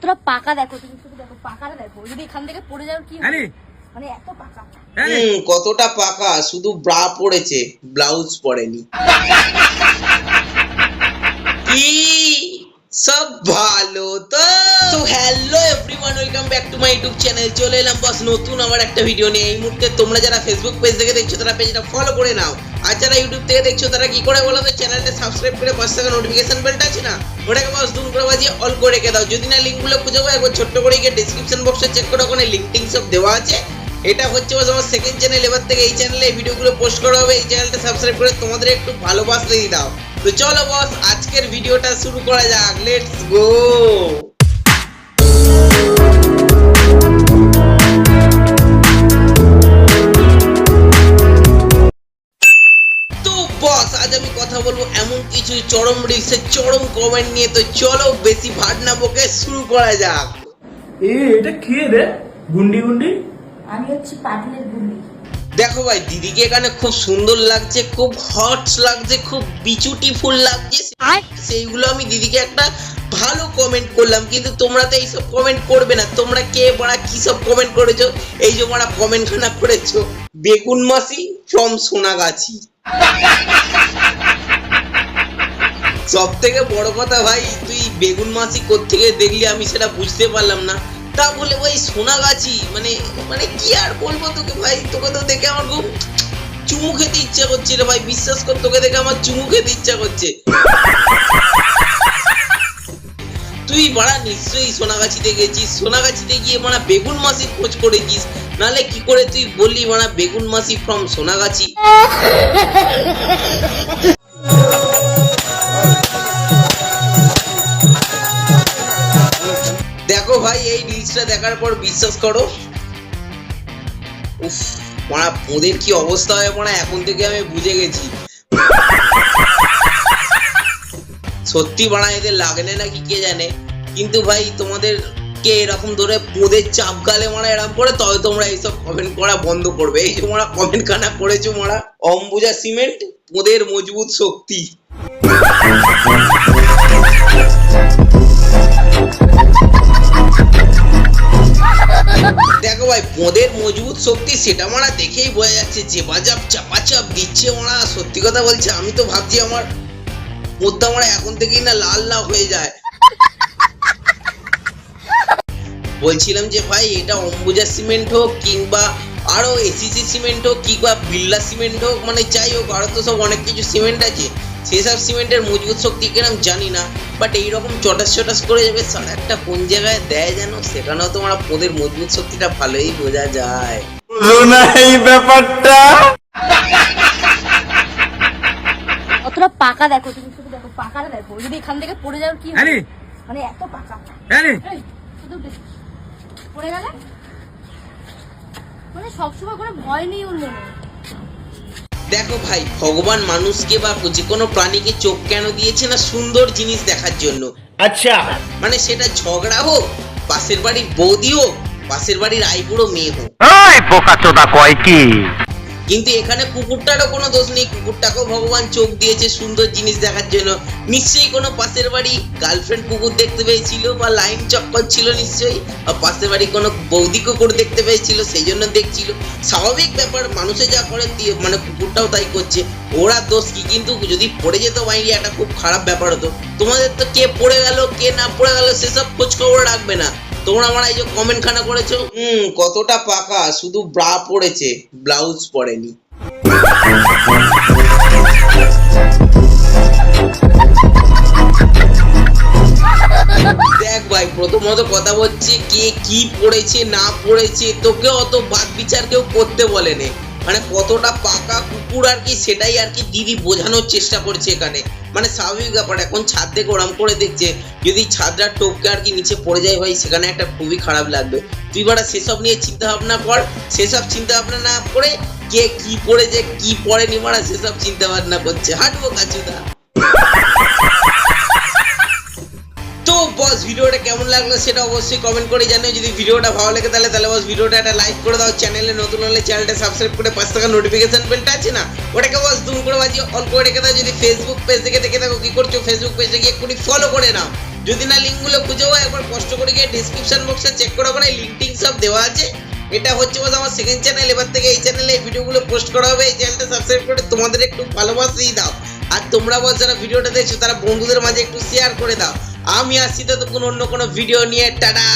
কতটা পাকা দেখো তুমি শুধু দেখো পাকাটা দেখো। যদি এখান থেকে পড়ে যাও কি হবে? মানে এত পাকা। কতটা পাকা শুধু ব্রা পড়েছে ব্লাউজ পরেনি। কি? সব ভালো তো? এভরিওয়ান ওয়েলকাম ব্যাক টু চলে এলাম বস নতুন আমার একটা ভিডিও মুহূর্তে তোমরা যারা ফেসবুক পেজ দেখছ, তারা পেজটা ফলো করে নাও। আর যারা ইউটিউব থেকে দেখছ, তারা কি করে চ্যানেলটা সাবস্ক্রাইব করে নোটিফিকেশন আছে না? বস দুম করে অল করে রেখে দাও। যদি না লিঙ্কগুলো খুঁজে একবার ছোট্ট করে গিয়ে চেক করো, ওখানে সব দেওয়া আছে। এটা হচ্ছে বস আমার সেকেন্ড থেকে এই চ্যানেলে ভিডিওগুলো পোস্ট করা হবে। এই চ্যানেলটা সাবস্ক্রাইব করে তোমাদের একটু দিয়ে দাও। তো চলো বস আজকের ভিডিওটা শুরু করা যাক। লেটস গো কথা বলব এমন কিছু চরম রিক্সের চরম কমেন্ট নিয়ে তো চলো বেশি ভাট না বকে শুরু করা যাক। এ এটা কে রে? গুন্ডি গুন্ডি? আমি হচ্ছি পাটিলের গুলি দেখো ভাই দিদিকে এখানে খুব সুন্দর লাগছে খুব হট লাগছে খুব বিচুটিফুল লাগছে। সেইগুলো আমি দিদিকে একটা ভালো কমেন্ট করলাম কিন্তু তোমরা তো এইসব কমেন্ট করবে না। তোমরা কে পড়া কি সব কমেন্ট করেছ? এই যে পড়া কমেন্ট খানা করেছ। বেগুন মাসি ফ্রম সোনাগাছি। সব থেকে বড় কথা ভাই, তুই বেগুন মাসি থেকে দেখলি আমি সেটা বুঝতে পারলাম না। তা বলে ভাই সোনাগাছি মানে মানে কি আর বলব তোকে ভাই? তোকে তো দেখে আমার খুব চুমু খেতে ইচ্ছা করছে রে ভাই, বিশ্বাস কর তোকে দেখে আমার চুমু খেতে ইচ্ছা করছে। তুই বাড়া নিশ্চয়ই সোনাগাছিতে গেছিস সোনাগাছিতে গিয়ে মারা বেগুন মাসির খোঁজ করেছিস। নালে কি করে তুই বললি মারা বেগুন মাসি ফ্রম সোনাগাছি দেখার পর বিশ্বাস করো। উফ, মারা ওদের কি অবস্থা হয় মারা, এখন থেকে আমি বুঝে গেছি। সত্যি বাড়া এদের লাগলে নাকি কে জানে? কিন্তু ভাই, তোমাদের কে এরকম ধরে পোদের চাপ গালে মারা এরকম করে, তবে তোমরা এইসব কমেন্ট করা বন্ধ করবে। এই যে মারা কমেন্ট খানা করেছ মারা, অম্বুজা সিমেন্ট পোদের মজবুত শক্তি। দেখো ভাই, পোদের মজবুত শক্তি সেটা মারা দেখেই বোঝা যাচ্ছে, যে বাজাব চাপাচাপ, দিচ্ছে ওরা সত্যি কথা বলছে, আমি তো ভাবছি আমার পোদটা মারা এখন থেকেই না লাল না হয়ে যায়। বলছিলাম যে ভাই, এটা অম্বুজা সিমেন্ট হোক কিংবা আরও এসিসি সিমেন্ট হোক কিংবা বিল্লা সিমেন্ট হোক মানে যাই হোক, আরও তো সব অনেক কিছু সিমেন্ট আছে। সেসব সিমেন্টের মজবুত শক্তি কিরম জানি না বাট এইরকম চটাস চটাস করে যাবে সারা একটা কোন জায়গায় দেয় যেন সেখানেও তোমার পোদের মজবুত শক্তিটা ভালোই বোঝা যায়। না এই ব্যাপারটা? কতটা পাকা দেখো তুমি শুধু দেখো পাকাটা দেখো যদি এখান থেকে পড়ে যাও কি হবে? মানে এত পাকা। আরে! শুধু পড়ে গেলে? মানে সবসময় কোনো ভয় নেই ওর মনে। দেখো ভাই ভগবান মানুষকে বা যে কোনো প্রাণীকে চোখ কেন দিয়েছে না সুন্দর জিনিস দেখার জন্য? আচ্ছা। মানে সেটা ঝগড়া হোক পাশের বাড়ির বৌদি হোক পাশের বাড়ির আইবুড়ো মেয়ে হোক। বোকা চোদা কয় কি? কিন্তু এখানে কুকুরটারও কোনো দোষ নেই। কুকুরটাকেও ভগবান চোখ দিয়েছে, সুন্দর জিনিস দেখার জন্য। নিশ্চয়ই কোনো পাশের বাড়ি গার্লফ্রেন্ড কুকুর দেখতে পেয়েছিল বা লাইন চক্কর ছিল নিশ্চয়ই আর পাশের বাড়ি কোনো বৌদি কুকুর দেখতে পেয়েছিল, সেই জন্য দেখছিল। স্বাভাবিক ব্যাপার, মানুষে যা করে মানে কুকুরটাও তাই করছে। ওরা দোষ কি? কিন্তু যদি পড়ে যেত বাইরে একটা খুব খারাপ ব্যাপার হতো, তোমাদের তো কে পড়ে গেল, কে না পড়ে গেল, সেসব খোঁজ খবর রাখবে না। তোমরা আমার এই যে কমেন্ট খানা করেছ? হুম কতটা পাকা শুধু ব্রা পড়েছে ব্লাউজ পরেনি। দেখ ভাই প্রথমত কথা বলছে কে কি পড়েছে না পড়েছে তোকে অত বাদ বিচার কেউ করতে বলেনি। মানে কতটা পাকা কুকুর আর কি সেটাই আর কি দিদি বোঝানোর চেষ্টা করছে এখানে। মানে স্বাভাবিক ব্যাপার, এখন ছাদ থেকে ওরাম করে দেখছে, যদি ছাদরা টোপকে আর কি নিচে পড়ে যায় ভাই, সেখানে একটা খুবই খারাপ লাগবে। তুই বারা সেসব নিয়ে চিন্তা ভাবনা কর, সেসব চিন্তা ভাবনা না করে কে কি পড়েছে কি পড়েনি মারা সেসব চিন্তা ভাবনা করছে। হাঁটবো কাচুদা। বস ভিডিওটা কেমন লাগল সেটা অবশ্যই কমেন্ট করে জানিও। যদি ভিডিওটা ভালো লাগে তাহলে তাহলে বস ভিডিওটা একটা লাইক করে দাও। চ্যানেলে নতুন হলে চ্যানেলটা সাবস্ক্রাইব করে পাঁচ টাকা নোটিফিকেশন বেলটা আছে না? ওটাকে বস দুম করে বাজিয়ে অল করে রেখে দাও। যদি ফেসবুক পেজ থেকে দেখে থাকো, কি করছ? ফেসবুক পেজে গিয়ে এক্ষুনি ফলো করে নাও। যদি না লিঙ্কগুলো খুঁজে হয় একবার কষ্ট করে গিয়ে ডিসক্রিপশন বক্সে চেক করে ওখানে লিঙ্ক সব দেওয়া আছে। এটা হচ্ছে বস আমার সেকেন্ড চ্যানেল এবার থেকে এই চ্যানেলে এই ভিডিওগুলো পোস্ট করা হবে। এই চ্যানেলটা সাবস্ক্রাইব করে তোমাদের একটু ভালোবাসাই দাও। আর তোমরা বস যারা ভিডিওটা দেখছ, তারা বন্ধুদের মাঝে একটু শেয়ার করে দাও। আমি আসছি তো কোনো অন্য কোনো ভিডিও নিয়ে টাটা!